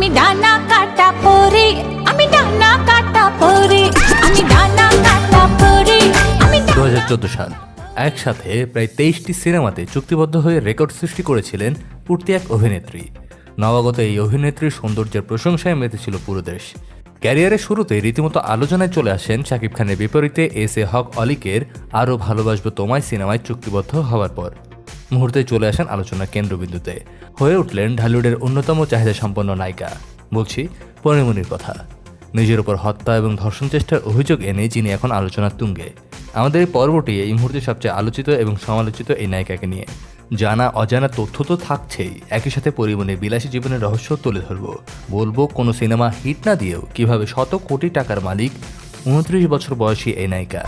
আমি ডানা কাটা পরে, আমি ডানা কাটা পরে, আমি ডানা কাটা পরে, আমি দু সাল, একসাথে প্রায় তেইশটি সিনেমাতে চুক্তিবদ্ধ হয়ে রেকর্ড সৃষ্টি করেছিলেন পূর্তি এক অভিনেত্রী। নবাগত এই অভিনেত্রীর সৌন্দর্যের প্রশংসায় মেতেছিল পুরো দেশ। ক্যারিয়ারের শুরুতে রীতিমতো আলোচনায় চলে আসেন শাকিব খানের বিপরীতে এস এ হক অলিকের আরও ভালোবাসবো তোমায় সিনেমায় চুক্তিবদ্ধ হওয়ার পর। মুহূর্তে চলে আসেন আলোচনার কেন্দ্রবিন্দুতে। হয়ে উঠলেন ঢালিউডের অন্যতম চাহিদা সম্পন্ন নায়িকা। বলছি পরিমণির কথা। নিজের উপর হত্যা এবং ধর্ষণ চেষ্টার অভিযোগ এনে যিনি এখন আলোচনার তুঙ্গে। আমাদের এই পর্বটি এই মুহূর্তে সবচেয়ে আলোচিত এবং সমালোচিত এই নায়িকাকে নিয়ে। জানা, অজানা তথ্য তো থাকছেই। একই সাথে পরিমণের বিলাসী জীবনের রহস্য তুলে ধরব। বলব, কোনো সিনেমা হিট না দিয়েও কীভাবে শত কোটি টাকার মালিক, উনত্রিশ বছর বয়সী এই নায়িকা।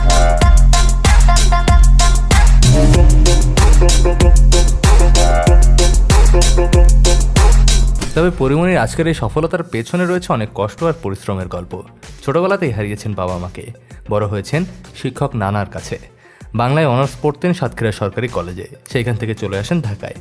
তবে পরিমণির আজকের এই সফলতার পেছনে রয়েছে অনেক কষ্ট আর পরিশ্রমের গল্প। ছোটবেলাতেই হারিয়েছেন বাবা মাকে। বড় হয়েছেন শিক্ষক নানার কাছে। বাংলায় অনার্স পড়তেন সাতক্ষীরা সরকারি কলেজে। সেইখান থেকে চলে আসেন ঢাকায়।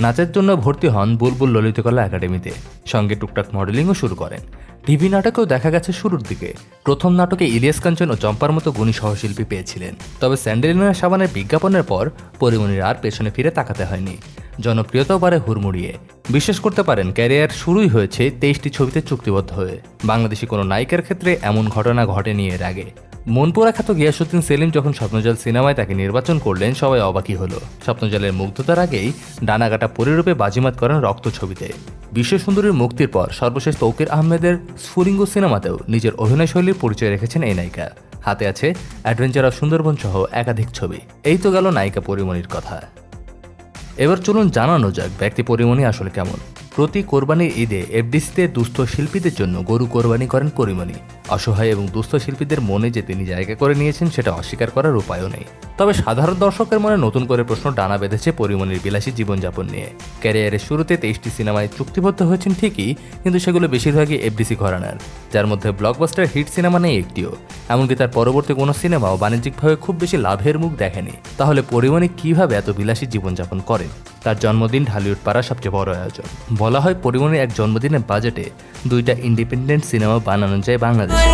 নাচের জন্য ভর্তি হন বুলবুল ললিতকলা একাডেমিতে। সঙ্গে টুকটাক মডেলিংও শুরু করেন। টিভি নাটকেও দেখা গেছে শুরুর দিকে। প্রথম নাটকে ইলিয়াস কাঞ্চন ও চম্পার মতো গুণী সহশিল্পী পেয়েছিলেন। তবে স্যান্ডেলিনা সাবানের বিজ্ঞাপনের পর পরিমণির আর পেছনে ফিরে তাকাতে হয়নি। জনপ্রিয়তাও বাড়ে হুড়মুড়িয়ে। বিশ্বাস করতে পারেন, ক্যারিয়ার শুরুই হয়েছে তেইশটি ছবিতে চুক্তিবদ্ধ হয়ে। বাংলাদেশি কোনো নায়িকার ক্ষেত্রে এমন ঘটনা ঘটেনি এর আগে। মনপুরা খ্যাত গিয়াসুদ্দিন সেলিম যখন স্বপ্নজল সিনেমায় তাকে নির্বাচন করলেন, সবাই অবাকই হলো। স্বপ্নজলের মুগ্ধতার আগেই ডানাগাটা পরিরূপে বাজিমাত করেন রক্ত ছবিতে। বিশ্বসুন্দরীর মুক্তির পর সর্বশেষ তৌকির আহমেদের স্ফুলিঙ্গ সিনেমাতেও নিজের অভিনয় শৈলীর পরিচয় রেখেছেন এই নায়িকা। হাতে আছে অ্যাডভেঞ্চার অফ সুন্দরবন সহ একাধিক ছবি। এই তো গেল নায়িকা পরিমণির কথা। এবার চলুন জানানো যাক ব্যক্তি পরিমণি আসলে কেমন। প্রতি কোরবানির ঈদে এফডিসিতে দুস্থ শিল্পীদের জন্য গরু কোরবানি করেন পরিমণি। অসহায় এবং দুস্থ শিল্পীদের মনে যে তিনি জায়গা করে নিয়েছেন, সেটা অস্বীকার করার উপায়ও নেই। তবে সাধারণ দর্শকের মনে নতুন করে প্রশ্ন ডানা বেঁধেছে পরিমণির বিলাসী জীবনযাপন নিয়ে। ক্যারিয়ারের শুরুতে তেইশটি সিনেমায় চুক্তিবদ্ধ হয়েছেন ঠিকই, কিন্তু সেগুলো বেশিরভাগই এফডিসি ঘরানার। যার মধ্যে ব্লকবাস্টার হিট সিনেমা নেই একটিও। এমনকি তার পরবর্তী কোনো সিনেমাও বাণিজ্যিকভাবে খুব বেশি লাভের মুখ দেখেনি। তাহলে পরিমণি কীভাবে এত বিলাসী জীবনযাপন করেন? তার জন্মদিন ঢালিউড পাড়া সবচেয়ে বড় আয়োজন। বলা হয়, পরিমণির এক জন্মদিনের বাজেটে দুইটা ইন্ডিপেন্ডেন্ট সিনেমা বানানো যায় বাংলাদেশে।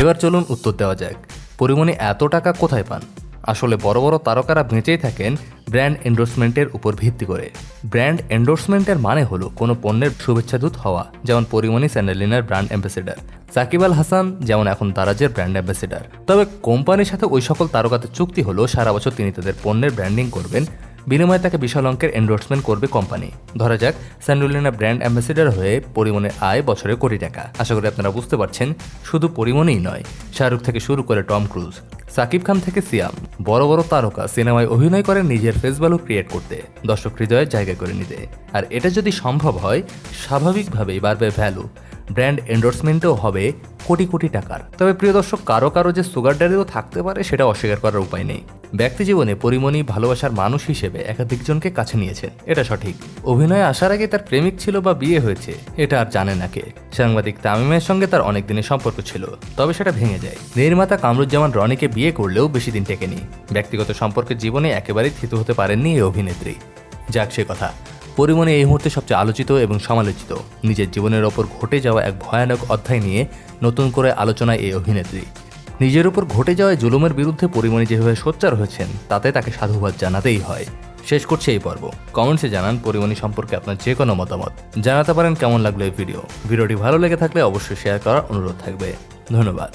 এবার চলুন উত্তর দেওয়া যাক। পরিমণি এত টাকা কোথায় পান? আসলে বড় বড় তারকারা বেঁচেই থাকেন ব্র্যান্ড এন্ডোর্সমেন্টের উপর ভিত্তি করে। ব্র্যান্ড এন্ডোর্সমেন্টের মানে হলো কোনো পণ্যের শুভেচ্ছাদূত হওয়া, যেমন পরিমণি স্যান্ডেলিনার ব্র্যান্ড অ্যাম্বাসেডার, সাকিব আল হাসান যেমন এখন দারাজের ব্র্যান্ড অ্যাম্বাসেডার। তবে কোম্পানির সাথে ওই সকল তারকাতে চুক্তি হলো, সারা বছর তিনি তাদের পণ্যের ব্র্যান্ডিং করবেন, বিনিময়ে তাকে বিশাল অঙ্কের এন্ডোর্সমেন্ট করবে কোম্পানি। ধরা যাক, স্যান্ডুলিনা ব্র্যান্ড অ্যাম্বাসেডর হয়ে পরিমণের আয় বছরে কোটি টাকা। আশা করি আপনারা বুঝতে পারছেন, শুধু পরিমণেই নয়, শাহরুখ থেকে শুরু করে টম ক্রুজ। সাকিব খান থেকে সিয়াম। বড় বড় তারকা, সিনেমায় অভিনয় করেন নিজের ফেস ভ্যালু ক্রিয়েট করতে। দর্শক হৃদয়ের জায়গা করে নিতে। আর এটা যদি সম্ভব হয়, স্বাভাবিকভাবেই বাড়বে ভ্যালু ব্র্যান্ড এন্ডোর্সমেন্টও হবে কোটি কোটি টাকার। তবে প্রিয় দর্শক, কারও কারও যে সুগার ড্যাডিও থাকতে পারে, সেটা অস্বীকার করার উপায় নেই। ব্যক্তি জীবনে পরিমণি ভালোবাসার মানুষ হিসেবে একাধিকজনকে কাছে নিয়েছেন। এটা সঠিক। অভিনয়ে আসার আগে তার প্রেমিক ছিল বা বিয়ে হয়েছে, এটা আর জানে না কে। সাংবাদিক তামিমের সঙ্গে তার অনেক দিনের সম্পর্ক ছিল, তবে সেটা ভেঙে যায়। নির্মাতা কামরুজ্জামান রনিকে বিয়ে করলেও বেশি দিন টেকেনি। ব্যক্তিগত সম্পর্কের জীবনে একেবারেই থিত হতে পারেননি এই অভিনেত্রী। যাক সে কথা। পরিমণি এই মুহূর্তে সবচেয়ে আলোচিত এবং সমালোচিত। নিজের জীবনের ওপর ঘটে যাওয়া এক ভয়ানক অধ্যায় নিয়ে নতুন করে আলোচনায় এই অভিনেত্রী। নিজের উপর ঘটে যাওয়া জুলুমের বিরুদ্ধে পরিমণি যেভাবে সোচ্চার হয়েছেন, তাতে তাকে সাধুবাদ জানাতেই হয়। শেষ করছে এই পর্ব। কমেন্টসে জানান পরিমণি সম্পর্কে আপনার যে কোনো মতামত। জানাতে পারেন কেমন লাগল এই ভিডিও। ভিডিওটি ভালো লেগে থাকলে অবশ্যই শেয়ার করার অনুরোধ থাকবে। ধন্যবাদ।